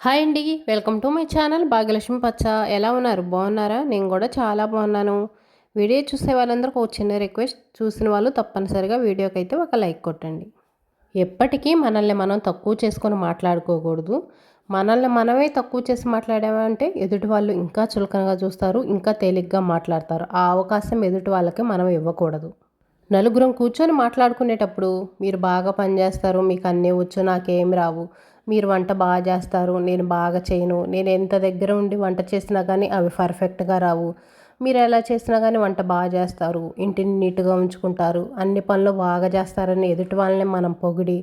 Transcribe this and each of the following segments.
Hi అండి welcome to my channel Bhagyalakshmi పచ్చ. ఎలా ఉన్నారు? బాగున్నారా? నేను కూడా చాలా బాగున్నాను. వీడియో చూసే వాళ్ళందరికీ ఒక చిన్న రిక్వెస్ట్. చూసిన వాళ్ళు తప్పనిసరిగా వీడియోకి అయితే ఒక లైక్ కొట్టండి. ఎప్పటికీ మనల్ని మనం తక్కువ చేసుకొని మాట్లాడుకోకూడదు. మనల్ని మనమే తక్కువ చేసి మాట్లాడామంటే ఎదుటి వాళ్ళు ఇంకా చులకనగా చూస్తారు ఇంకా తేలిగ్గా మాట్లాడతారు. ఆ అవకాశం ఎదుటి వాళ్ళకి మనం ఇవ్వకూడదు. నలుగురం కూర్చొని మాట్లాడుకునేటప్పుడు మీరు బాగా పనిచేస్తారు మీకు అన్నీ వచ్చు నాకేమి రావు. మీరు వంట బాగా చేస్తారు నేను బాగా చేయను నేను ఎంత దగ్గర ఉండి వంట చేసినా కానీ అవి పర్ఫెక్ట్గా రావు. మీరు ఎలా చేసినా కానీ వంట బాగా చేస్తారు ఇంటిని నీట్గా ఉంచుకుంటారు అన్ని పనులు బాగా చేస్తారని ఎదుటి వాళ్ళని మనం పొగిడి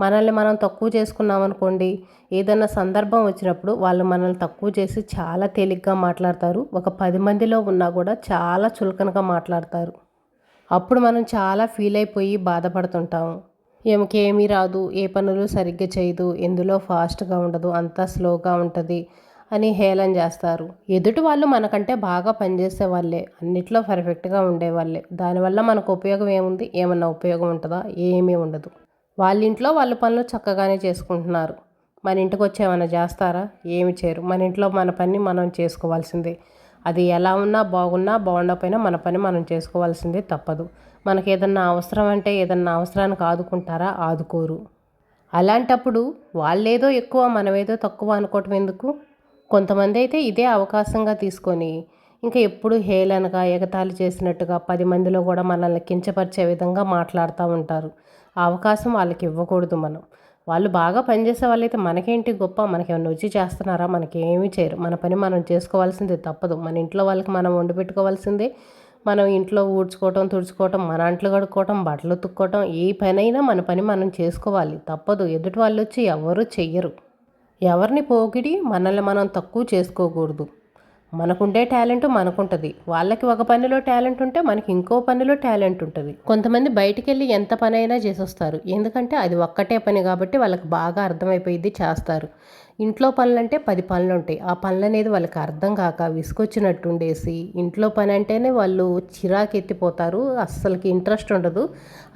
మనల్ని మనం తక్కువ చేసుకున్నాం అనుకోండి ఏదైనా సందర్భం వచ్చినప్పుడు వాళ్ళు మనల్ని తక్కువ చేసి చాలా తేలిగ్గా మాట్లాడతారు ఒక పది మందిలో ఉన్నా కూడా చాలా చులకనగా మాట్లాడతారు. అప్పుడు మనం చాలా ఫీల్ అయిపోయి బాధపడుతుంటాము ఏమకేమీ రాదు ఏ పనులు సరిగ్గా చేయదు ఎందులో ఫాస్ట్గా ఉండదు అంతా స్లోగా ఉంటుంది అని హేళన చేస్తారు. ఎదుటి వాళ్ళు మనకంటే బాగా పనిచేసే వాళ్ళే అన్నిట్లో పర్ఫెక్ట్గా ఉండేవాళ్ళే దానివల్ల మనకు ఉపయోగం ఏముంది? ఏమన్నా ఉపయోగం ఉంటుందా? ఏమీ ఉండదు. వాళ్ళ ఇంట్లో వాళ్ళ పనులు చక్కగానే చేసుకుంటున్నారు. మన ఇంటికి వచ్చి ఏమైనా చేస్తారా? ఏమి చేయరు. మన ఇంట్లో మన పని మనం చేసుకోవాల్సిందే. అది ఎలా ఉన్నా బాగున్నా బాగుండకపోయినా మన పని మనం చేసుకోవాల్సిందే తప్పదు. మనకి ఏదన్నా అవసరం అంటే ఏదన్నా అవసరానికి ఆదుకుంటారా ఆదుకోరు. అలాంటప్పుడు వాళ్ళేదో ఎక్కువ మనమేదో తక్కువ అనుకోవటం ఎందుకు? కొంతమంది అయితే ఇదే అవకాశంగా తీసుకొని ఇంకా ఎప్పుడు హేళనగా ఎగతాళి చేసినట్టుగా పది మందిలో కూడా మనల్ని కించపరిచే విధంగా మాట్లాడుతూ ఉంటారు. ఆ అవకాశం వాళ్ళకి ఇవ్వకూడదు మనం. వాళ్ళు బాగా పనిచేసే వాళ్ళైతే మనకేంటి గొప్ప? మనకేమన్నా వచ్చి చేస్తున్నారా? మనకేమీ చేయరు. మన పని మనం చేసుకోవాల్సిందే తప్పదు. మన ఇంట్లో వాళ్ళకి మనం వండి పెట్టుకోవాల్సిందే. మనం ఇంట్లో ఊడ్చుకోవటం తుడుచుకోవటం మన అంట్లు కడుక్కోవటం బట్టలు ఉతుక్కోవటం ఏ పనైనా మన పని మనం చేసుకోవాలి. తప్పదు. ఎదుటి వాళ్ళు వచ్చి ఎవరు చెయ్యరు. ఎవరిని పోగిడి మనల్ని మనం తక్కువ చేసుకోకూడదు. మనకుండే టాలెంట్ మనకుంటుంది. వాళ్ళకి ఒక పనిలో టాలెంట్ ఉంటే మనకి ఇంకో పనిలో టాలెంట్ ఉంటుంది. కొంతమంది బయటికి వెళ్ళి ఎంత పని అయినా చేసొస్తారు. ఎందుకంటే అది ఒక్కటే పని కాబట్టి వాళ్ళకి బాగా అర్థమైపోయింది చేస్తారు. ఇంట్లో పనులు అంటే పది పనులు ఉంటాయి ఆ పనులు అనేది వాళ్ళకి అర్థం కాక విసుకొచ్చినట్టు ఉండేసి ఇంట్లో పని అంటేనే వాళ్ళు చిరాకు ఎత్తిపోతారు అస్సలకి ఇంట్రెస్ట్ ఉండదు.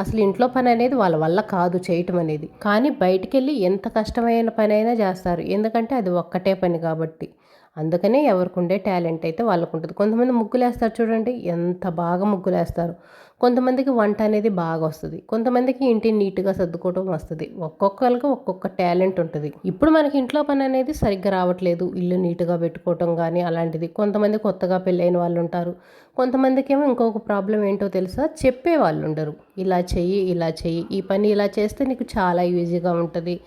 అసలు ఇంట్లో పని అనేది వాళ్ళ వల్ల కాదు చేయటం అనేది కానీ బయటికి వెళ్ళి ఎంత కష్టమైన పని అయినా చేస్తారు. ఎందుకంటే అది ఒక్కటే పని కాబట్టి. అందుకనే ఎవరికి ఉండే టాలెంట్ అయితే వాళ్ళకు ఉంటుంది కొంతమంది ముగ్గులు వేస్తారు చూడండి. ఎంత బాగా ముగ్గులు వేస్తారు కొంతమందికి వంట అనేది బాగా వస్తుంది. కొంతమందికి ఇంటిని నీట్గా సర్దుకోవడం వస్తుంది. ఒక్కొక్కరికి ఒక్కొక్క టాలెంట్ ఉంటుంది. ఇప్పుడు మనకి ఇంట్లో పని అనేది సరిగ్గా రావట్లేదు. ఇల్లు నీట్గా పెట్టుకోవటం కానీ అలాంటిది. కొంతమంది కొత్తగా పెళ్ళైన వాళ్ళు ఉంటారు. కొంతమందికి ఏమో ఇంకొక ప్రాబ్లం ఏంటో తెలుసా? చెప్పే వాళ్ళు ఉండరు. ఇలా చెయ్యి ఇలా చెయ్యి. ఈ పని ఇలా చేస్తే నీకు చాలా ఈజీగా ఉంటుంది.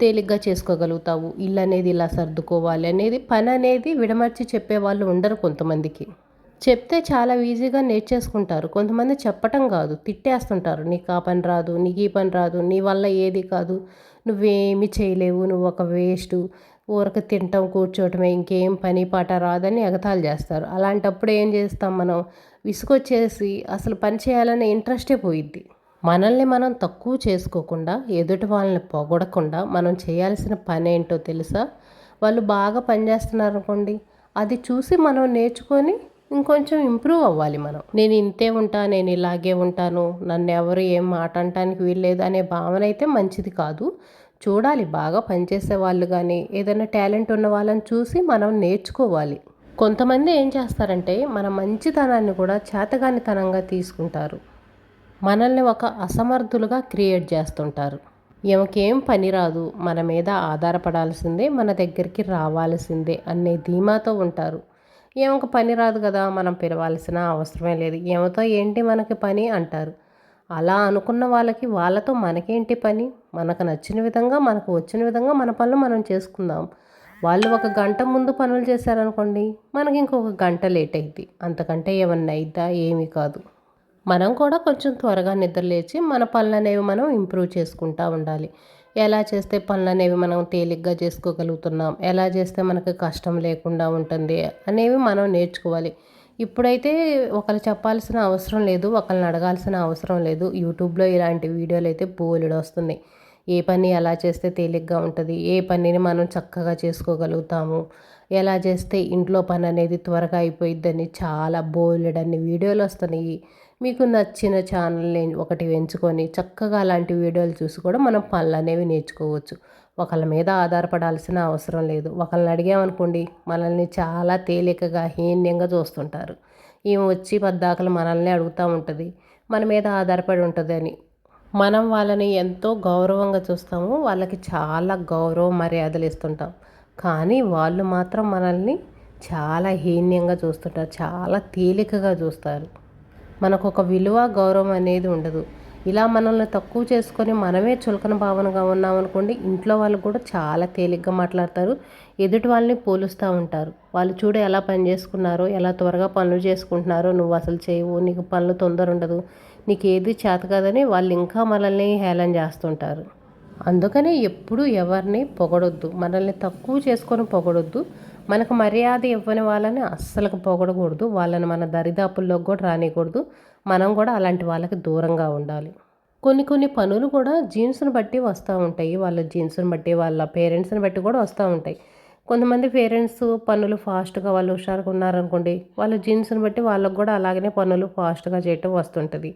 తేలిగ్గా చేసుకోగలుగుతావు. ఇల్లు అనేది ఇలా సర్దుకోవాలి అనేది పని అనేది విడమర్చి చెప్పేవాళ్ళు ఉండరు కొంతమందికి. చెప్తే చాలా ఈజీగా నేర్చేసుకుంటారు. కొంతమంది చెప్పటం కాదు. తిట్టేస్తుంటారు. నీకు ఆ పని రాదు. నీకు ఈ పని రాదు. నీ వల్ల ఏది కాదు. నువ్వేమి చేయలేవు. నువ్వు ఒక వేస్ట్. ఊరక తింటాం కూర్చోవటమే ఇంకేం పని పాట రాదని ఎగతాలు చేస్తారు. అలాంటప్పుడు ఏం చేస్తాం మనం? విసుకొచ్చేసి అసలు పని చేయాలనే ఇంట్రెస్టే పోయిద్ది. మనల్ని మనం తక్కువ చేసుకోకుండా ఎదుటి వాళ్ళని పొగడకుండా మనం చేయాల్సిన పని ఏంటో తెలుసా? వాళ్ళు బాగా పనిచేస్తున్నారు అనుకోండి. అది చూసి మనం నేర్చుకొని ఇంకొంచెం ఇంప్రూవ్ అవ్వాలి మనం. నేను ఇంతే ఉంటా నేను ఇలాగే ఉంటాను నన్ను ఎవరు ఏం మాట అనటానికి వీల్లేదు అనే భావన అయితే మంచిది కాదు. చూడాలి బాగా పనిచేసే వాళ్ళు కానీ ఏదైనా టాలెంట్ ఉన్న వాళ్ళని చూసి మనం నేర్చుకోవాలి. కొంతమంది ఏం చేస్తారంటే మన మంచితనాన్ని కూడా చేతగానితనంగా తీసుకుంటారు. మనల్ని ఒక అసమర్థులుగా క్రియేట్ చేస్తుంటారు. ఏమకేం పని రాదు మన మీద ఆధారపడాల్సిందే మన దగ్గరికి రావాల్సిందే అనే ధీమాతో ఉంటారు. ఏమొక పని రాదు కదా మనం పిలవాల్సిన అవసరమే లేదు. ఏమతో ఏంటి మనకి పని అంటారు. అలా అనుకున్న వాళ్ళకి వాళ్ళతో మనకేంటి పని? మనకు నచ్చిన విధంగా మనకు వచ్చిన విధంగా మన పనులు మనం చేసుకుందాం. వాళ్ళు ఒక గంట ముందు పనులు చేశారనుకోండి మనకి ఇంకొక గంట లేట్ అయింది అంతకంటే ఏమన్నా అయిద్దా? ఏమీ కాదు. మనం కూడా కొంచెం త్వరగా నిద్రలేచి మన పనులు అనేవి మనం ఇంప్రూవ్ చేసుకుంటూ ఉండాలి. ఎలా చేస్తే పనులు అనేవి మనం తేలిగ్గా చేసుకోగలుగుతున్నాం? ఎలా చేస్తే మనకు కష్టం లేకుండా ఉంటుంది? అనేవి మనం నేర్చుకోవాలి. ఇప్పుడైతే ఒకరు చెప్పాల్సిన అవసరం లేదు ఒకరిని అడగాల్సిన అవసరం లేదు. యూట్యూబ్లో ఇలాంటి వీడియోలు అయితే బోలెడు వస్తున్నాయి ఏ పని ఎలా చేస్తే తేలిగ్గా ఉంటుంది? ఏ పనిని మనం చక్కగా చేసుకోగలుగుతాము? ఎలా చేస్తే ఇంట్లో పని అనేది త్వరగా అయిపోయిద్దని చాలా బోలెడన్ని వీడియోలు వస్తున్నాయి. మీకు నచ్చిన ఛానల్ని ఒకటి ఎంచుకొని చక్కగా అలాంటి వీడియోలు చూసి కూడా మనం పనులు అనేవి నేర్చుకోవచ్చు. ఒకళ్ళ మీద ఆధారపడాల్సిన అవసరం లేదు. ఒకళ్ళని అడిగామనుకోండి మనల్ని చాలా తేలికగా హీన్యంగా చూస్తుంటారు. ఈమె వచ్చి పద్దాకలు మనల్ని అడుగుతూ ఉంటుంది. మన మీద ఆధారపడి ఉంటుంది అని. మనం వాళ్ళని ఎంతో గౌరవంగా చూస్తాము. వాళ్ళకి చాలా గౌరవ మర్యాదలు ఇస్తుంటాం. కానీ వాళ్ళు మాత్రం మనల్ని చాలా హీన్యంగా చూస్తుంటారు. చాలా తేలికగా చూస్తారు. మనకు ఒక విలువ గౌరవం అనేది ఉండదు. ఇలా మనల్ని తక్కువ చేసుకొని మనమే చులకన భావనగా ఉన్నామనుకోండి ఇంట్లో వాళ్ళు కూడా చాలా తేలిగ్గా మాట్లాడతారు. ఎదుటి వాళ్ళని పోలుస్తూ ఉంటారు. వాళ్ళు చూడు ఎలా పని చేసుకున్నారో ఎలా త్వరగా పనులు చేసుకుంటున్నారో నువ్వు అసలు చేయవు నీకు పనులు తొందర ఉండదు నీకు ఏది చేత కాదని వాళ్ళు ఇంకా మనల్ని హేళన చేస్తుంటారు. అందుకని ఎప్పుడు ఎవరిని పొగడొద్దు. మనల్ని తక్కువ చేసుకొని పొగడొద్దు. మనకు మర్యాద ఇవ్వని వాళ్ళని అస్సలకు పోగొడకూడదు. వాళ్ళని మన దరిదాపుల్లోకి కూడా రానికూడదు. మనం కూడా అలాంటి వాళ్ళకి దూరంగా ఉండాలి. కొన్ని కొన్ని పనులు కూడా జీన్స్ని బట్టి వస్తూ ఉంటాయి. వాళ్ళ జీన్స్ని బట్టి వాళ్ళ పేరెంట్స్ని బట్టి కూడా వస్తూ ఉంటాయి. కొంతమంది పేరెంట్స్ పనులు ఫాస్ట్గా వాళ్ళు హుషారుగా ఉన్నారనుకోండి వాళ్ళ జీన్స్ని బట్టి వాళ్ళకు కూడా అలాగనే పనులు ఫాస్ట్గా చేయటం వస్తుంటుంది.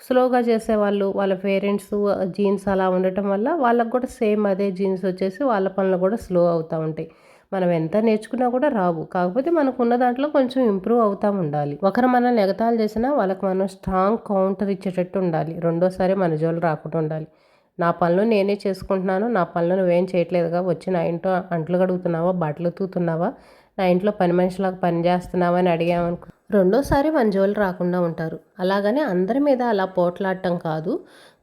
స్లోగా చేసేవాళ్ళు వాళ్ళ పేరెంట్స్ జీన్స్ అలా ఉండటం వల్ల వాళ్ళకు కూడా సేమ్ అదే జీన్స్ వచ్చేసి వాళ్ళ పనులు కూడా స్లో అవుతూ ఉంటాయి. మనం ఎంత నేర్చుకున్నా కూడా రావు. కాకపోతే మనకు ఉన్న దాంట్లో కొంచెం ఇంప్రూవ్ అవుతూ ఉండాలి. ఒకరు మనల్ని ఎగతాలు చేసినా వాళ్ళకి మనం స్ట్రాంగ్ కౌంటర్ ఇచ్చేటట్టు ఉండాలి. రెండోసారి మన జోలు రాకుండా ఉండాలి. నా పనులు నేనే చేసుకుంటున్నాను. నా పనులు నువ్వేం చేయట్లేదుగా. వచ్చి నా ఇంట్లో అంట్లు కడుగుతున్నావా? బట్టలు తూతున్నావా? నా ఇంట్లో పని మనిషిలాగా పని చేస్తున్నావా అని అడిగామనుకో రెండోసారి మన జోలు రాకుండా ఉంటారు. అలాగనే అందరి మీద అలా పోట్లాడటం కాదు.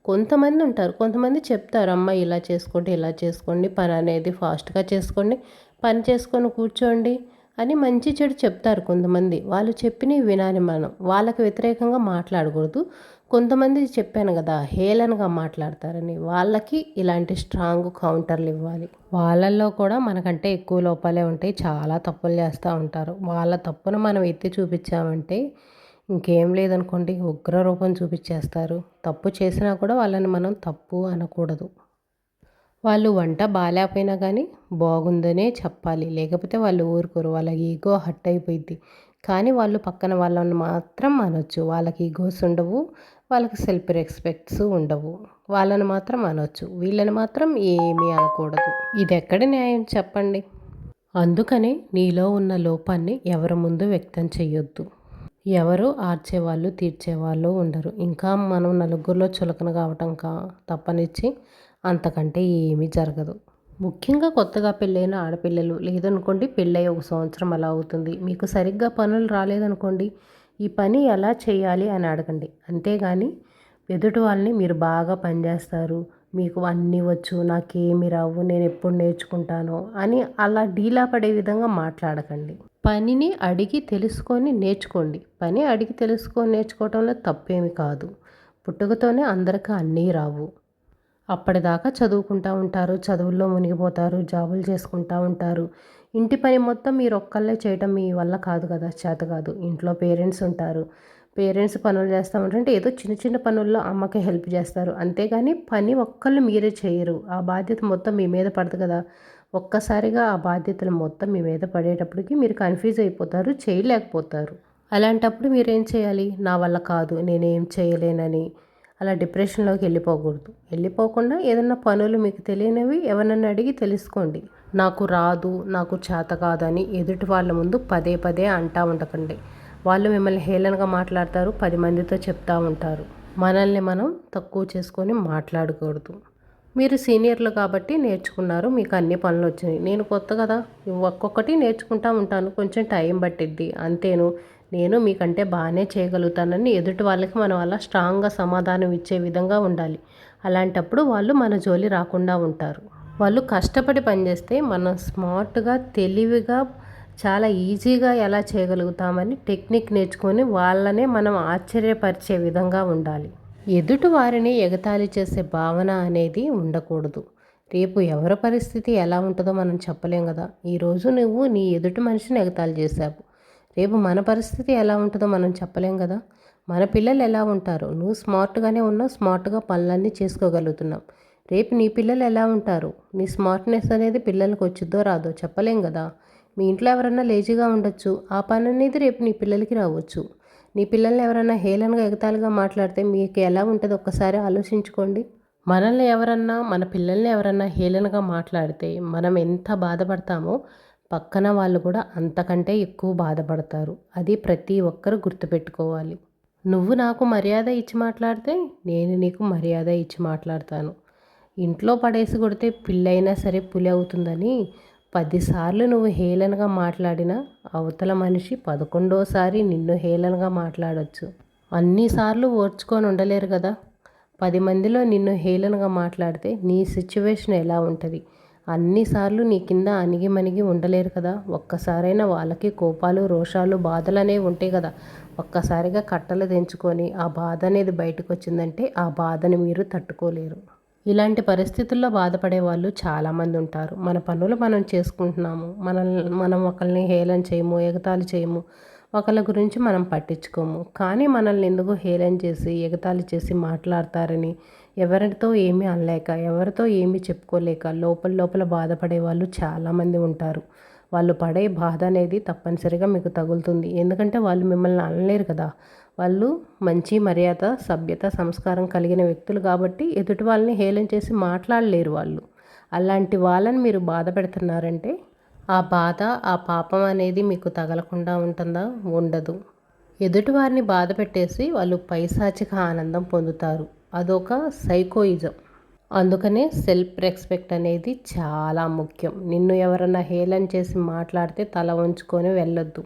కొంతమంది ఉంటారు. కొంతమంది చెప్తారు అమ్మ ఇలా చేసుకోండి ఇలా చేసుకోండి పని అనేది ఫాస్ట్గా చేసుకోండి. పని చేసుకొని కూర్చోండి అని మంచి చెడు చెప్తారు కొంతమంది. వాళ్ళు చెప్పినవి వినాలి మనం. వాళ్ళకి వ్యతిరేకంగా మాట్లాడకూడదు. కొంతమంది చెప్పాను కదా హేళనగా మాట్లాడతారని. వాళ్ళకి ఇలాంటి స్ట్రాంగ్ కౌంటర్లు ఇవ్వాలి. వాళ్ళల్లో కూడా మనకంటే ఎక్కువ లోపాలే ఉంటాయి. చాలా తప్పులు చేస్తూ ఉంటారు. వాళ్ళ తప్పును మనం ఎత్తి చూపించామంటే ఇంకేం లేదనుకోండి ఉగ్ర రూపం చూపించేస్తారు. తప్పు చేసినా కూడా వాళ్ళని మనం తప్పు అనకూడదు. వాళ్ళు వంట బాగాలేకపోయినా కానీ బాగుందనే చెప్పాలి. లేకపోతే వాళ్ళు ఊరుకోరు. వాళ్ళకి ఈగో హట్ అయిపోయింది కానీ వాళ్ళు పక్కన వాళ్ళని మాత్రం అనొచ్చు. వాళ్ళకి ఈగోస్ ఉండవు. వాళ్ళకి సెల్ఫ్ రెస్పెక్ట్స్ ఉండవు. వాళ్ళని మాత్రం అనొచ్చు. వీళ్ళని మాత్రం ఏమీ అనకూడదు. ఇది ఎక్కడ న్యాయం చెప్పండి? అందుకనే నీలో ఉన్న లోపాన్ని ఎవరి ముందు వ్యక్తం చేయొద్దు ఎవరు ఆర్చేవాళ్ళు తీర్చేవాళ్ళు ఉండరు. ఇంకా మనం నలుగురిలో చులకన కావటం కా తప్పనిచ్చి అంతకంటే ఏమీ జరగదు. ముఖ్యంగా కొత్తగా పెళ్ళైన ఆడపిల్లలు లేదనుకోండి పెళ్ళై ఒక సంవత్సరం అలా అవుతుంది. మీకు సరిగ్గా పనులు రాలేదనుకోండి ఈ పని ఎలా చేయాలి అని అడగండి. అంతేగాని ఎదుటి వాళ్ళని మీరు బాగా పనిచేస్తారు. మీకు అన్నీ వచ్చు నాకేమి రావు నేను ఎప్పుడు నేర్చుకుంటానో అని అలా డీలా పడే విధంగా మాట్లాడకండి. పనిని అడిగి తెలుసుకొని నేర్చుకోండి. పని అడిగి తెలుసుకొని నేర్చుకోవటంలో తప్పేమి కాదు. పుట్టుకతోనే అందరికీ అన్నీ రావు. అప్పటిదాకా చదువుకుంటూ ఉంటారు చదువుల్లో మునిగిపోతారు జాబులు చేసుకుంటూ ఉంటారు. ఇంటి పని మొత్తం మీరు ఒక్కళ్ళే చేయటం మీ వల్ల కాదు కదా చేత కాదు. ఇంట్లో పేరెంట్స్ ఉంటారు. పేరెంట్స్ పనులు చేస్తూ ఉంటారంటే ఏదో చిన్న చిన్న పనుల్లో అమ్మకి హెల్ప్ చేస్తారు. అంతేగాని పని ఒక్కళ్ళు మీరే చేయరు. ఆ బాధ్యత మొత్తం మీ మీద పడదు కదా. ఒక్కసారిగా ఆ బాధ్యతలు మొత్తం మీ మీద పడేటప్పటికి మీరు కన్ఫ్యూజ్ అయిపోతారు చేయలేకపోతారు. అలాంటప్పుడు మీరేం చేయాలి? నా వల్ల కాదు నేనేం చేయలేనని. అలా డిప్రెషన్లోకి వెళ్ళిపోకూడదు. వెళ్ళిపోకుండా ఏదన్నా పనులు మీకు తెలియనివి ఎవరన్నా అడిగి తెలుసుకోండి. నాకు రాదు నాకు చేత కాదని ఎదుటి వాళ్ళ ముందు పదే పదే అంటా ఉండకండి. వాళ్ళు మిమ్మల్ని హేళనగా మాట్లాడతారు పది మందితో చెప్తూ ఉంటారు. మనల్ని మనం తక్కువ చేసుకొని మాట్లాడకూడదు. మీరు సీనియర్లు కాబట్టి నేర్చుకున్నారు మీకు అన్ని పనులు వచ్చినాయి. నేను కొత్త కదా ఒక్కొక్కటి నేర్చుకుంటా ఉంటాను కొంచెం టైం పట్టిద్ది. అంతేను నేను మీకంటే బాగానే చేయగలుగుతానని ఎదుటి వాళ్ళకి మనం అలా స్ట్రాంగ్గా సమాధానం ఇచ్చే విధంగా ఉండాలి. అలాంటప్పుడు వాళ్ళు మన జోలి రాకుండా ఉంటారు. వాళ్ళు కష్టపడి పనిచేస్తే మనం స్మార్ట్గా తెలివిగా చాలా ఈజీగా ఎలా చేయగలుగుతామని టెక్నిక్ నేర్చుకొని వాళ్ళనే మనం ఆశ్చర్యపరిచే విధంగా ఉండాలి. ఎదుటి వారిని ఎగతాళి చేసే భావన అనేది ఉండకూడదు. రేపు ఎవరి పరిస్థితి ఎలా ఉంటుందో మనం చెప్పలేం కదా. ఈరోజు నువ్వు నీ ఎదుటి మనిషిని ఎగతాళి చేశావు. రేపు మన పరిస్థితి ఎలా ఉంటుందో మనం చెప్పలేం కదా. మన పిల్లలు ఎలా ఉంటారు? నువ్వు స్మార్ట్గానే ఉన్నావు స్మార్ట్గా పనులన్నీ చేసుకోగలుగుతున్నాం రేపు నీ పిల్లలు ఎలా ఉంటారు? నీ స్మార్ట్నెస్ అనేది పిల్లలకు వచ్చిద్దో రాదో చెప్పలేం కదా. మీ ఇంట్లో ఎవరన్నా లేజీగా ఉండొచ్చు. ఆ పని అనేది రేపు నీ పిల్లలకి రావచ్చు. నీ పిల్లల్ని ఎవరైనా హేళనగా ఎగతాలుగా మాట్లాడితే మీకు ఎలా ఉంటుందో ఒక్కసారి ఆలోచించుకోండి. మనల్ని ఎవరన్నా మన పిల్లల్ని ఎవరన్నా హేళనగా మాట్లాడితే మనం ఎంత బాధపడతామో పక్కన వాళ్ళు కూడా అంతకంటే ఎక్కువ బాధపడతారు. అది ప్రతి ఒక్కరు గుర్తుపెట్టుకోవాలి. నువ్వు నాకు మర్యాద ఇచ్చి మాట్లాడితే నేను నీకు మర్యాద ఇచ్చి మాట్లాడతాను. ఇంట్లో పడేసి కొడితే పిల్లైనా సరే పులి అవుతుందని పదిసార్లు నువ్వు హేళనగా మాట్లాడినా అవతల మనిషి పదకొండోసారి నిన్ను హేళనగా మాట్లాడవచ్చు అన్నిసార్లు ఓర్చుకొని ఉండలేరు కదా. పది మందిలో నిన్ను హేళనగా మాట్లాడితే నీ సిచ్యువేషన్ ఎలా ఉంటుంది? అన్నిసార్లు నీ కింద అణిగి మణిగి ఉండలేరు కదా. ఒక్కసారైనా వాళ్ళకి కోపాలు రోషాలు బాధలు అనేవి ఉంటాయి కదా. ఒక్కసారిగా కట్టలు తెంచుకొని ఆ బాధ అనేది బయటకు వచ్చిందంటే ఆ బాధని మీరు తట్టుకోలేరు. ఇలాంటి పరిస్థితుల్లో బాధపడే వాళ్ళు చాలామంది ఉంటారు. మన పనులు మనం చేసుకుంటున్నాము. మనల్ని మనం ఒకరిని హేళన చేయము ఎగతాళి చేయము. ఒకళ్ళ గురించి మనం పట్టించుకోము. కానీ మనల్ని ఎందుకు హేళన చేసి ఎగతాళి చేసి మాట్లాడతారని ఎవరితో ఏమీ అనలేక ఎవరితో ఏమీ చెప్పుకోలేక లోపల లోపల బాధపడే వాళ్ళు చాలామంది ఉంటారు. వాళ్ళు పడే బాధ అనేది తప్పనిసరిగా మీకు తగులుతుంది. ఎందుకంటే వాళ్ళు మిమ్మల్ని అనలేరు కదా. వాళ్ళు మంచి మర్యాద సభ్యత సంస్కారం కలిగిన వ్యక్తులు కాబట్టి ఎదుటి వాళ్ళని హేళన చేసి మాట్లాడలేరు వాళ్ళు. అలాంటి వాళ్ళని మీరు బాధ పెడుతున్నారంటే ఆ బాధ ఆ పాపం అనేది మీకు తగలకుండా ఉంటుందా? ఉండదు. ఎదుటివారిని బాధ పెట్టేసి వాళ్ళు పైశాచిక ఆనందం పొందుతారు. అదొక సైకోయిజం. అందుకనే సెల్ఫ్ రెస్పెక్ట్ అనేది చాలా ముఖ్యం. నిన్ను ఎవరన్నా హేళన చేసి మాట్లాడితే తల ఉంచుకొని వెళ్ళొద్దు.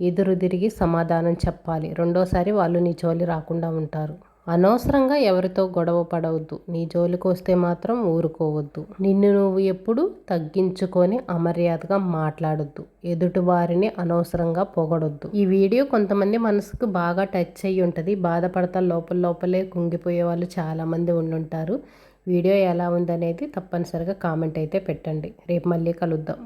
ఎదురు తిరిగి సమాధానం చెప్పాలి. రెండోసారి వాళ్ళు నీ జోలి రాకుండా ఉంటారు. అనవసరంగా ఎవరితో గొడవ పడవద్దు. నీ జోలికి వస్తే మాత్రం ఊరుకోవద్దు. నిన్ను నువ్వు ఎప్పుడు తగ్గించుకొని అమర్యాదగా మాట్లాడొద్దు. ఎదుటి వారిని అనవసరంగా పొగడొద్దు. ఈ వీడియో కొంతమంది మనసుకు బాగా టచ్ అయ్యి ఉంటుంది. బాధపడతా లోపల లోపలే కుంగిపోయే వాళ్ళు చాలామంది ఉండుంటారు. వీడియో ఎలా ఉందనేది తప్పనిసరిగా కామెంట్ అయితే పెట్టండి. రేపు మళ్ళీ కలుద్దాం.